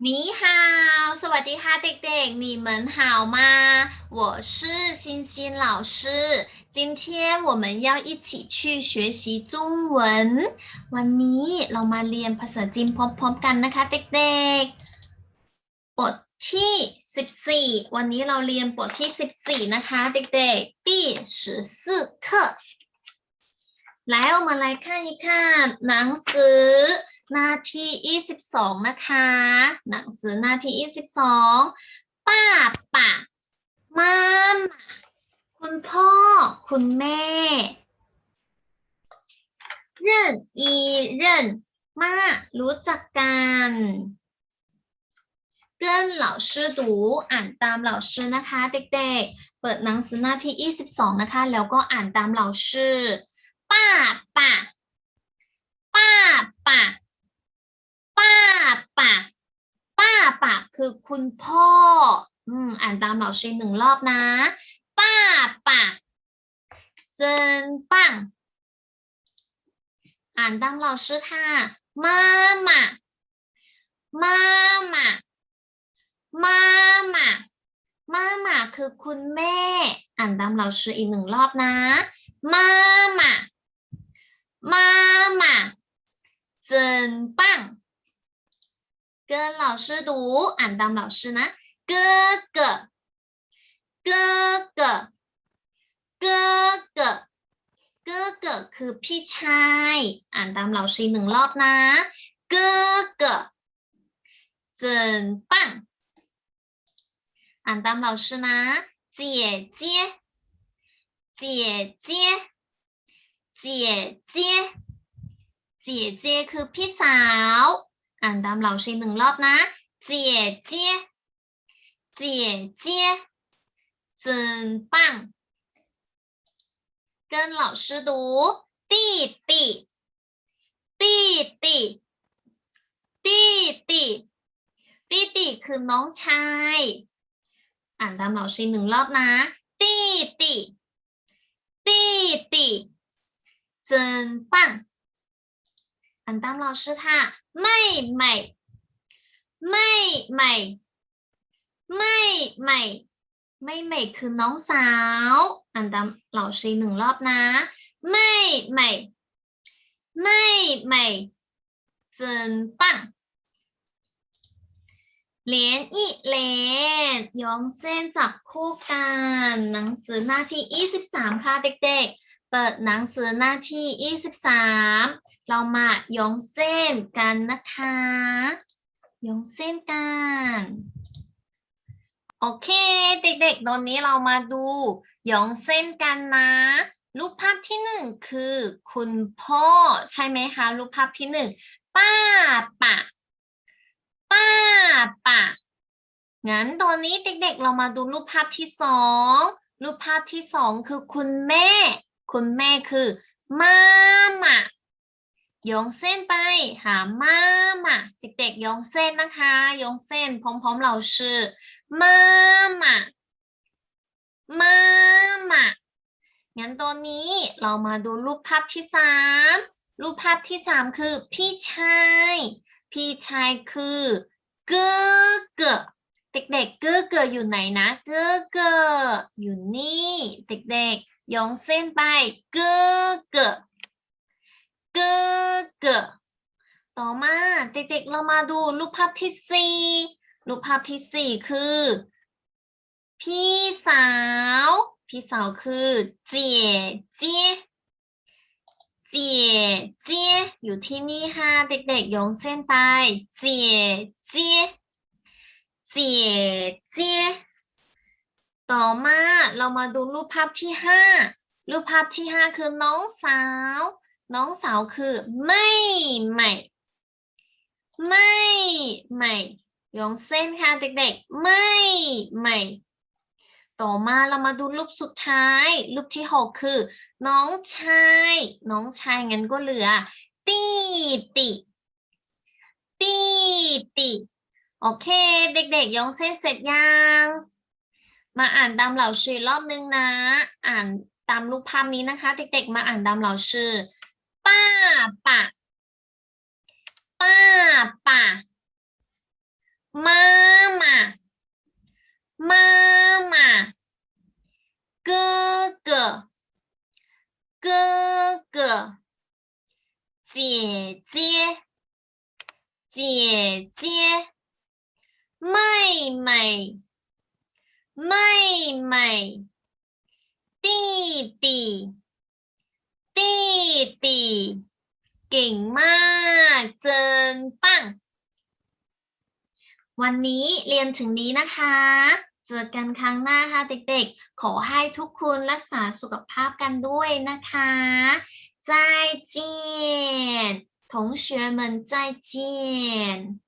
你好，สวัสดีค่ะเด็กๆ，你们好吗？我是欣欣老师，今天我们要一起去学习中文。วันนี้เรามาเรียนภาษาจีนพร้อมๆกันนะคะเด็กๆ บทที่สิบสี่วันนี้เราเรียนบทที่สิบสี่นะคะเด็กๆ第十四课来我们来看一看หนังสือ หน้าที่ 22 นะคะ หนังสือหน้าที่ 22 ป้าป่ามามาคุณพ่อ คุณแม่เรื่นอีเรื่นมารู้จักกันเกินเหล่าอ่านตาม老师นะคะ เด็กๆ เปิดหนังสือหน้าที่ 22 นะคะ แล้วก็อ่านตาม老师ล่าป้าป่าป้าป่า ป่าป้าป่าคือคุณพ่อ อืมอ่านตามเหล่าชีหนึ่งรอบนะ ป้าป่าเจนปังอ่านตามเหล่าชื่อค่ะมาม่ามาม่ามาม่ามาม่าคือคุณแม่ อ่านตามเหล่าชื่ออีกหนึ่งรอบนะมาม่ามาม่เจนปัง 跟老师读俺当老师呢？哥哥。哥哥。哥哥。哥哥可劈柴俺当老师能唠叨哥哥。真棒俺当老师呢？姐姐。姐姐。姐姐。姐姐可劈叉哦 อ่านตามเหล่าชีหนึ่งรอบนะเจี๋ยเจี้ยเจี๋ยเจี้ย真棒跟老师读弟弟弟弟弟弟弟弟คือน้องชาย อ่านตามเหล่าชีหนึ่งรอบนะ弟弟弟弟真棒อ่านตาม老师ค่ะ ไม่ใหม่ ไม่ใหม่ ไม่ใหม่ ไม่ใหม่คือน้องสาว อ่านตามเหล่าชีหนึ่งรอบนะ ไม่ใหม่ ไม่ใหม่จนปังเลียนอีเลนย้อมเส้นจับคู่กัน หนังสือหน้าที่ 23 ค่ะเด็กๆ ปิดหนังสือหน้าที่ 23 เรามายองเส้นกันนะคะ ยองเส้นกัน โอเค เด็กๆ ตอนนี้เรามาดูยองเส้นกันนะ รูปภาพที่หนึ่งคือคุณพ่อใช่ไหมคะ รูปภาพที่หนึ่งป้าป่าป้าป่างั้นตอนนี้เด็กๆ เรามาดูรูปภาพที่สองรูปภาพที่สองคือคุณแม่ คุณแม่คือมาม่าโยงเส้นไปหามาม่าเด็กๆโยงเส้นนะคะโยงเส้นพร้อมๆเราชื่อมาม่ามาม่างั้นตอนนี้เรามาดูรูปภาพที่สามรูปภาพที่สามคือพี่ชาย พี่ชายคือเก้อเกอเด็กๆเก้อเกออยู่ไหนนะเก้อเกออยู่นี่ เด็กๆยองเส้นไปเกอเกอเกอเกอต่อมาเด็กๆเรามาดูรูปภาพที่สี่รูปภาพที่สี่คือ พี่สาว พี่สาวคือเจี๋ยเจี้ยเจี๋ยเจี้ยอยู่ที่นี่ค่ะเด็กๆยองเส้นไปเจี๋ยเจี้ยเจี๋ยเจี้ย ต่อมาเรามาดูรูปภาพที่ห้ารูปภาพที่ห้าคือน้องสาว น้องสาวคือไม่ใหม่ ไม่ใหม่ยองเส้นค่ะเด็กๆ ไม่ใหม่ ต่อมาเรามาดูรูปสุดท้าย รูปที่หกคือ น้องชาย น้องชายงั้นก็เหลือตีติตีติโอเค เด็กๆยองเส้นเสร็จยัง มาอ่านตามเหล่าชื่อรอบนึงนะ อ่านตามรูปภาพนี้นะคะ เด็กๆ มาอ่านตามเหล่าชื่อ ป้าปะ ป้าปะ มามามามาเกเกเกเก姐姐姐姐妹妹 ไม่ใหม่ตีตีตีตีเก่งมาก เจิงปัง วันนี้เรียนถึงนี้นะคะ เจอกันครั้งหน้าค่ะเด็กๆ ขอให้ทุกคนรักษาสุขภาพกันด้วยนะคะ再见同学们再见